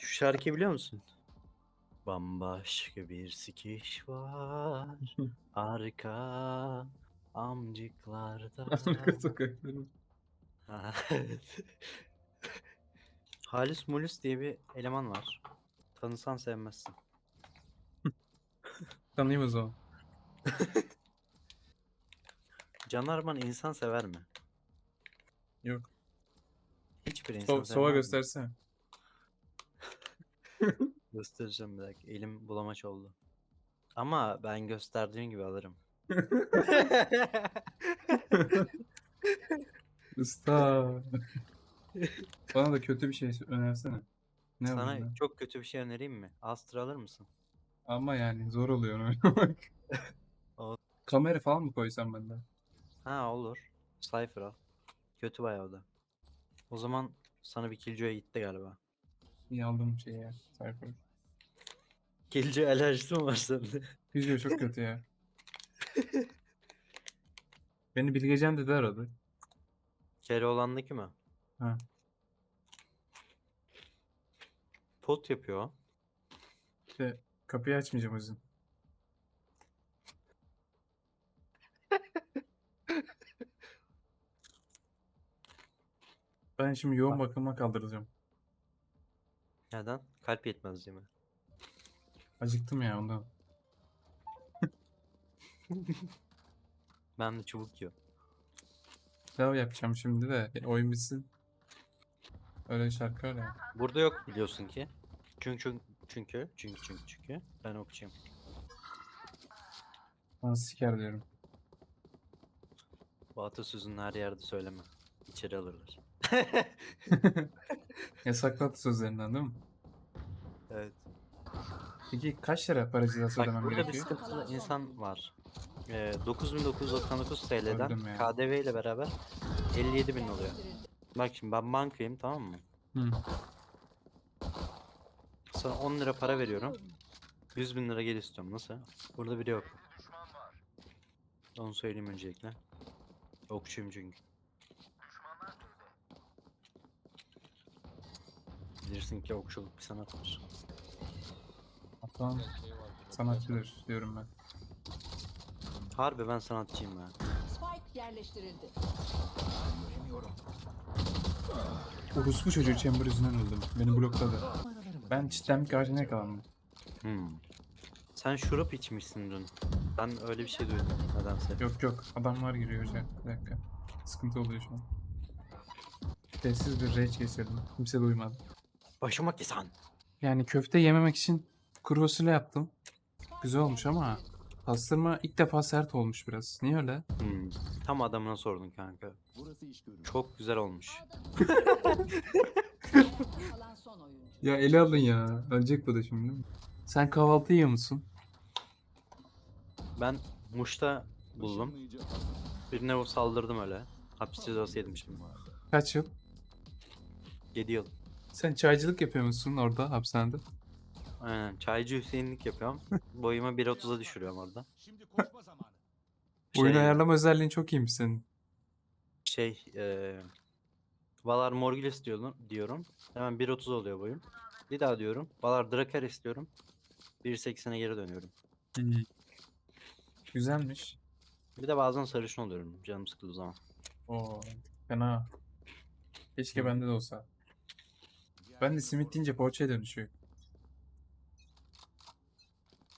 Şu şarkıyı biliyor musun? Bambaşka bir sikiş var arka amcıklarda. Arka sokakları. Ha, evet. Halis Mulis diye bir eleman var. Tanısan sevmezsin. Tanıyayım o zaman. Can Arman insan sever mi? Yok. Hiçbir insan So sova sevmez mi? göstersene. Göstereceğim bir dakika. Elim bulamaç oldu. Ama ben gösterdiğim gibi alırım. Usta. Bana da kötü bir şey önersene. Ne Sana Sana... çok kötü bir şey önereyim mi? Astra alır mısın? Ama yani zor oluyor onu oynamak. O- Kamera falan mı koysam ben de? Ha olur. Cypher al. Kötü bayağı o da. O zaman sana bir Killjoy'a gitti galiba. İyi aldım şeyi ya. Cypher. Killjoy alerjisi mi var sende? Video çok kötü ya. Beni Bilgecan dedi aradı. Keloğlan'daki mi? Ha. Pot yapıyor o. İşte kapıyı açmayacağım o yüzden. Ben şimdi yoğun bakıma kaldıracağım. Neden? Kalp yetmezliği mi? Acıktım ya ondan. Ben de çubuk yiyor. Pilav yapacağım şimdi de e, oyun bitsin. Öyle şarkı ya. Burada yok biliyorsun ki. Çünkü çünkü çünkü çünkü çünkü ben okçuyum. Bana siker diyorum. Bu atasözünü her yerde söyleme. İçeri alırlar. Yasaklı sözlerinden değil mi? Evet. Peki kaç lira para cezası Bak ödemem burada bir gerekiyor? sıkıntılı insan var. Ee, 9999 TL'den Öldüm ya. KDV ile beraber 57 bin oluyor. Bak şimdi ben bankayım tamam mı? Hı. Sana 10 lira para veriyorum. 100 bin lira geri istiyorum. Nasıl? Burada biri yok. Onu söyleyeyim öncelikle. Okçuyum çünkü. Bilirsin ki okçuluk bir sanattır. Hatta sanatçıdır diyorum ben. Harbi ben sanatçıyım ya. Spike yerleştirildi. Orospu çocuğu Chamber yüzünden öldüm. Beni blokladı. Ben çitlenmek karşına yakalandım. Hmm. Sen şurup içmişsin dün. Ben öyle bir şey duydum nedense. Yok yok adamlar giriyor hocam. Bir dakika. Sıkıntı oluyor şu an. Sessiz bir rage geçirdim. Kimse duymadı. Başıma kesan. Yani köfte yememek için kuru fasulye yaptım. Güzel olmuş ama pastırma ilk defa sert olmuş biraz. Niye öyle? Hmm. Tam adamına sordun kanka. Çok güzel olmuş. Kalan son oyuncu. Ya ele alın ya. Ölecek bu da şimdi. Sen kahvaltı yiyor musun? Ben Muş'ta buldum. Birine saldırdım öyle. Hapis cezası yedim şimdi. Kaç yıl? 7 yıl. Sen çaycılık yapıyor musun orada hapishanede? Aynen. Çaycı Hüseyinlik yapıyorum. Boyumu 1.30'a düşürüyorum orada. Oyun Şey- ayarlama özelliğin çok iyiymiş senin. Şey, eee Valar Morghulis diyorum, diyorum. Hemen 1.30 oluyor boyum. Bir daha diyorum. Valar Dracarys diyorum. 1.80'e geri dönüyorum. Güzelmiş. Bir de bazen sarışın oluyorum canım sıkıldığı zaman. Oo, fena. Keşke bende de olsa. Ben de simit deyince poğaçaya dönüşüyor.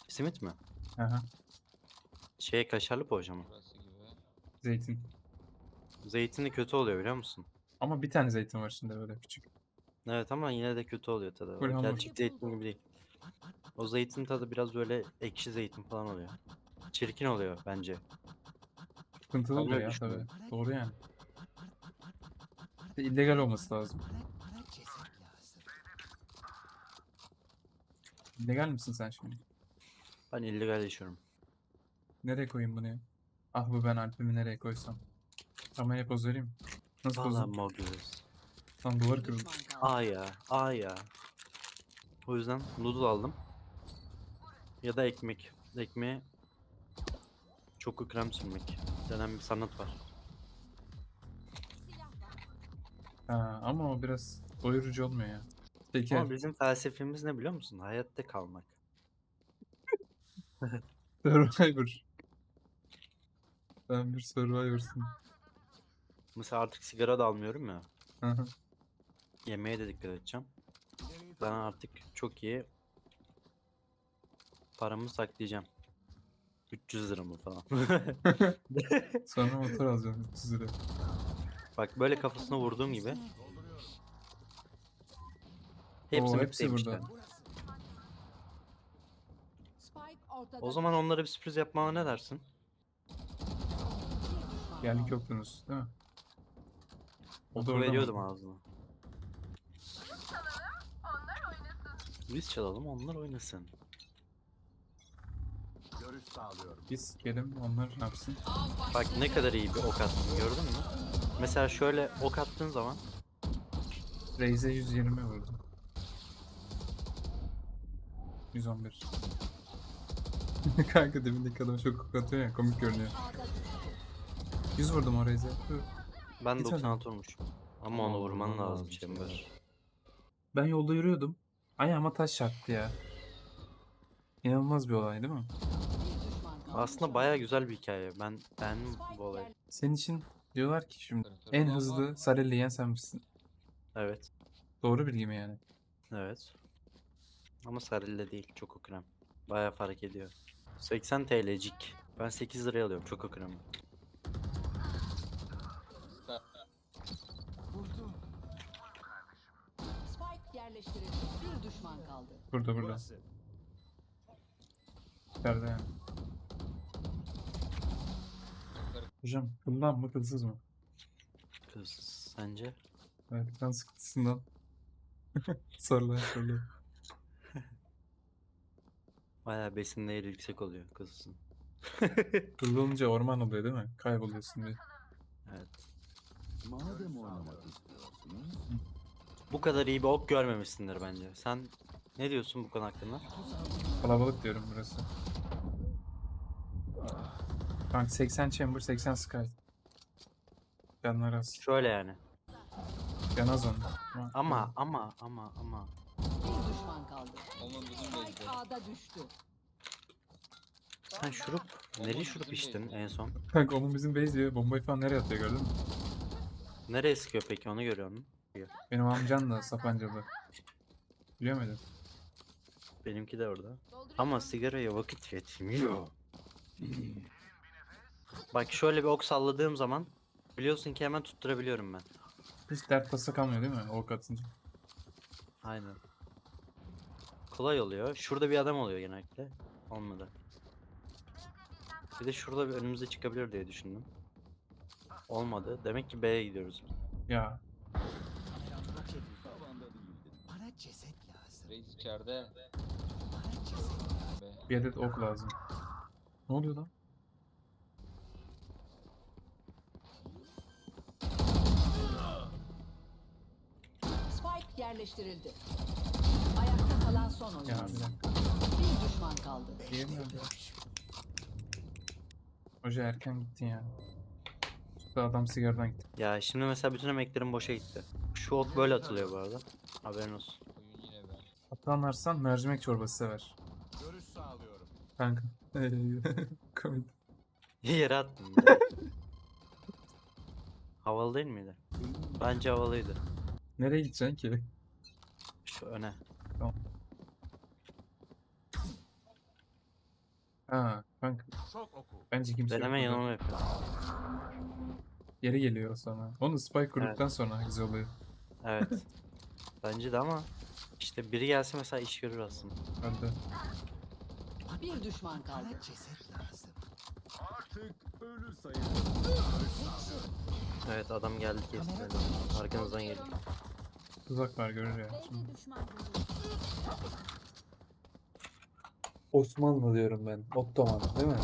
Simit mi? Aha, Şey kaşarlı poğaça mı? zeytin. Zeytinli kötü oluyor biliyor musun? Ama bir tane zeytin var içinde böyle küçük. Evet ama yine de kötü oluyor tadı. Böyle hamur. Gerçek zeytin gibi değil. O zeytin tadı biraz böyle ekşi zeytin falan oluyor. Çirkin oluyor bence. Sıkıntılı oluyor ya tabii. Doğru yani. İllegal olması lazım. İllegal misin sen şimdi? Ben illegal yaşıyorum. Nereye koyayım bunu ya? Ah bu ben Alp'imi nereye koysam? Kameraya poz vereyim. mi? Nasıl Valla poz? Morghulis. Lan duvar Bir kırıldı. Aa ya, aa ya. O yüzden noodle aldım. Ya da ekmek. Ekmeğe çoku krem sürmek denen bir sanat var. Ha, ama o biraz doyurucu olmuyor ya. Peki. Ama bizim felsefemiz ne biliyor musun? Hayatta kalmak. Survivor. Sen bir Survivor'sın. Mesela artık sigara da almıyorum ya. Hı hı. Yemeğe de dikkat edeceğim. Ben artık çok iyi paramı saklayacağım. 300 lira mı falan. Sonra motor alacağım 300 lira. Bak böyle kafasına vurduğum gibi. Hepsi, Oo, hepsi burada. Spike ortada. O zaman onlara bir sürpriz yapmama ne dersin? Yani köprünüz değil mi? O da orada veriyordum ağzına. Biz çalalım onlar oynasın. Görüş sağlıyorum. Biz gelin onlar ne yapsın? Bak ne kadar iyi bir ok attım gördün mü? Mesela şöyle ok attığın zaman Raze'e 120 vurdum. 111. Kanka demindeki adam çok ok atıyor ya komik görünüyor. 100 vurdum o Raze'e. Hı. ben tane. 96 olmuşum. Ama onu vurman lazım Chamber. Ben yolda yürüyordum. Ayağıma taş çarptı ya. İnanılmaz bir olay değil mi? Aslında baya güzel bir hikaye. Ben beğendim bu olayı. Senin için diyorlar ki şimdi en hızlı Sarelli yiyen sen misin? Evet. Doğru bilgi mi yani? Evet. Ama sarılle değil. Çok okrem. Baya fark ediyor. 80 TL'cik. Ben 8 liraya alıyorum. Çok okrem. Spike yerleştirildi. Bir düşman kaldı. Burada burada. Yani. Hocam bundan mı kılsız mı? Kız sence? Evet kan sıkıntısından. sorular sorular. Baya besin değeri yüksek oluyor kızsın. Hızlı olunca orman oluyor değil mi? Kayboluyorsun diye. Evet. Madem oynamak istiyorsunuz. Bu kadar iyi bir ok görmemişsindir bence. Sen ne diyorsun bu konu hakkında? Kalabalık diyorum burası. Kanka 80 chamber 80 sky. Canlar az. Şöyle yani. Can az onun. Ama ama ama ama. Kaldı. Onun bizim Spike. A'da düştü. Sen şurup, neli şurup içtin en son? Kanka onun bizim base diyor. Bombayı falan nereye atıyor gördün mü? Nereye sıkıyor peki onu görüyor musun? Benim amcam da Sapancalı. Biliyor muydun? Benimki de orada. Ama sigaraya vakit yetmiyor. Bak şöyle bir ok salladığım zaman biliyorsun ki hemen tutturabiliyorum ben. Hiç dert tasa kalmıyor değil mi? O atınca. Aynen. Kolay oluyor. Şurada bir adam oluyor genellikle. Olmadı. Bir de şurada bir önümüze çıkabilir diye düşündüm. Olmadı. Demek ki B'ye gidiyoruz. Ya. Bana ceset lazım. Reis içeride. Bana ceset Be. bir adet ok lazım. Ne oluyor lan? Spike yerleştirildi. Son oyuncu. Ya bir. Bir düşman kaldı. Diyemiyorum. Hoca erken gittin ya. Şu adam sigaradan gitti. Ya şimdi mesela bütün emeklerim boşa gitti. Şu ok böyle atılıyor bu arada. Haberin olsun. Hatanlarsan mercimek çorbası sever. Görüş sağlıyorum. Kanka. Komik. Yere attım. Havalı değil miydi? Bence havalıydı. Nereye gideceksin ki? Şu öne. Ha kanka. Çok oku. Bence kimse yok Deneme burada. yanılma yapıyor. Geri geliyor sonra. Onu spike kurduktan sonra güzel oluyor. Evet. Bence de ama işte biri gelse mesela iş görür aslında. Hadi. Bir düşman kaldı. Bana ceset lazım. Artık ölü sayılır. Evet adam geldi kesti beni. Arkanızdan geliyor. Tuzak var görür ya. Şimdi. Osmanlı diyorum ben. Ottoman değil mi?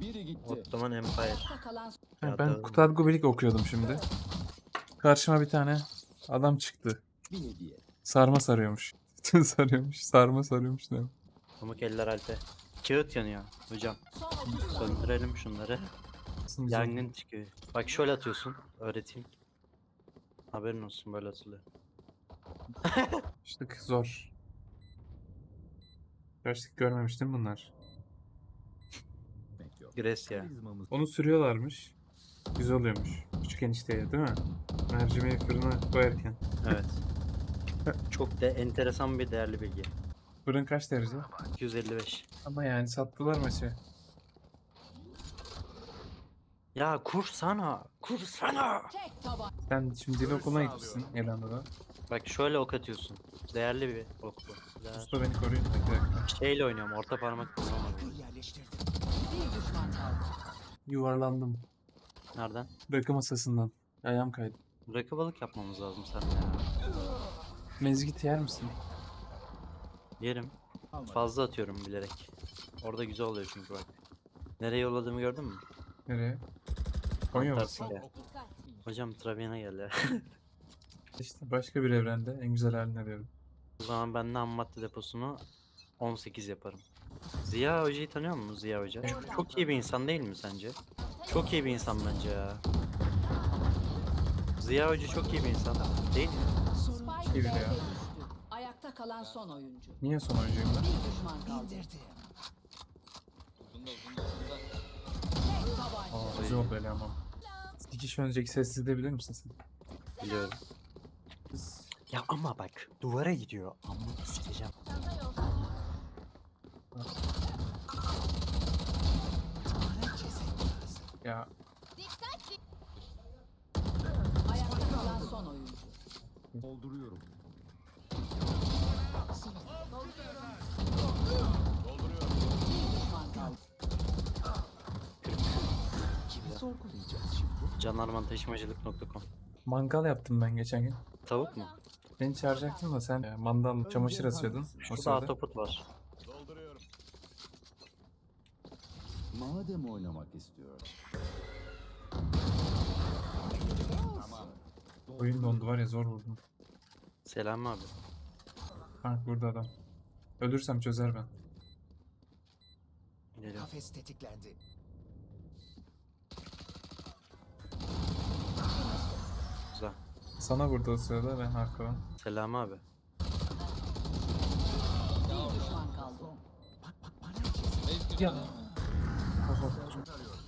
Biri gitti. Ottoman Empire. Ha, ben tabii. Kutalgo Bilik okuyordum şimdi. Karşıma bir tane adam çıktı. Bir hediye. Sarma sarıyormuş. Sarıyormuş. Sarma sarıyormuş. Ne? Pamuk eller alpe. Kağıt yanıyor hocam. son 30 saniye. Söndürelim şunları. Yangın çıkıyor. Bak şöyle atıyorsun. Öğreteyim. Haberin olsun böyle atılıyor. İşte zor. Gerçek görmemiştim bunlar. Gresya. Onu sürüyorlarmış. Güzel oluyormuş. Küçük enişteye değil mi? Mercimeği fırına koyarken. Evet. Çok da enteresan bir değerli bilgi. Fırın kaç derece? 255. Ama yani sattılar maçı. Ya kursana. Kursana. Sen şimdi dil okuluna gitmişsin Elanda'da. Bak şöyle ok atıyorsun. Değerli bir ok bu. Değer- Usta beni koruyun. Bir dakika. Şeyle oynuyorum. Orta parmak kullanmadım. Bir düşman kaldı. Yuvarlandım. Nereden? Rakı masasından. Ayağım kaydı. Rakı balık yapmamız lazım sen ya. Mezgit yer misin? Yerim. Fazla atıyorum bilerek. Orada güzel oluyor çünkü bak. Nereye yolladığımı gördün mü? Nereye? Konya mısın? Antarktika. Hocam Travian'a gel ya. İşte başka bir evrende en güzel haline diyorum. o zaman ben de ham madde deposunu 18 yaparım. Ziya Hoca'yı tanıyor musun Ziya Hoca? Çok iyi bir insan değil mi sence? Çok iyi bir insan bence ya. Ziya Hoca çok iyi bir insan. Değil mi? Spike Gibi B'de ya. düştü. Ayakta kalan son oyuncu. Niye son oyuncuyum ben? Bir düşman kaldı. Tek tabanca. Aa, güzel oldu öyle ama. İki kişi önceki sessiz de bilir misin sen? Biliyorum. Ya ama bak duvara gidiyor. Amma sikeceğim. Ya Ayakta kalan son oyuncu. Dolduruyorum. Bir düşman kaldı. Canarmantaşımacılık.com mangal yaptım ben geçen gün. Tavuk mu? Beni çağıracaktın da sen e, mandal çamaşır asıyordun. O Şurada sırada. atoput var. Madem oynamak istiyor. Oyun dondu var ya zor vurdum. Selam abi. Kanka burada adam. Ölürsem çözer ben. Geliyorum. Kafes tetiklendi. Sana vurdu o sırada ben arkadan. Selam abi. Bir düşman kaldı. Neyse Ya.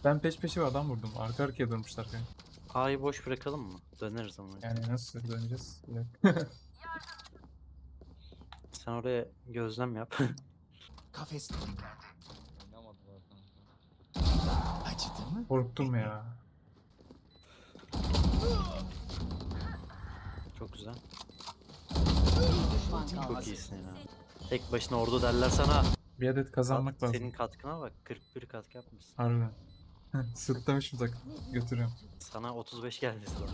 Ben peş peşe bir adam vurdum. Arka arkaya durmuşlar kanka. A'yı boş bırakalım mı? Döneriz ama. Yani nasıl döneceğiz? Sen oraya gözlem yap. Kafes. Acıdı mı? Korktum ya. Güzel. Bir düşman kaldı. Çok iyisin ya. Tek başına ordu derler sana. Bir adet kazanmak lazım. Senin katkına bak. 41 katkı yapmışsın. Harbiden. Sırtlamışım tak. Götürüyorum. Sana 35 geldi sonra.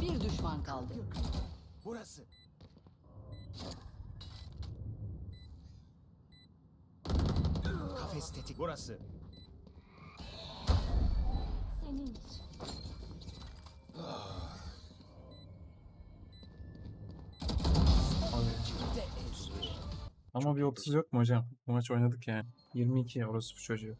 Bir düşman kaldı. Burası. Tetik. Burası. Abi. Ama bir 30 yok mu hocam? Bu maç oynadık yani. 22 orası bu çocuğu.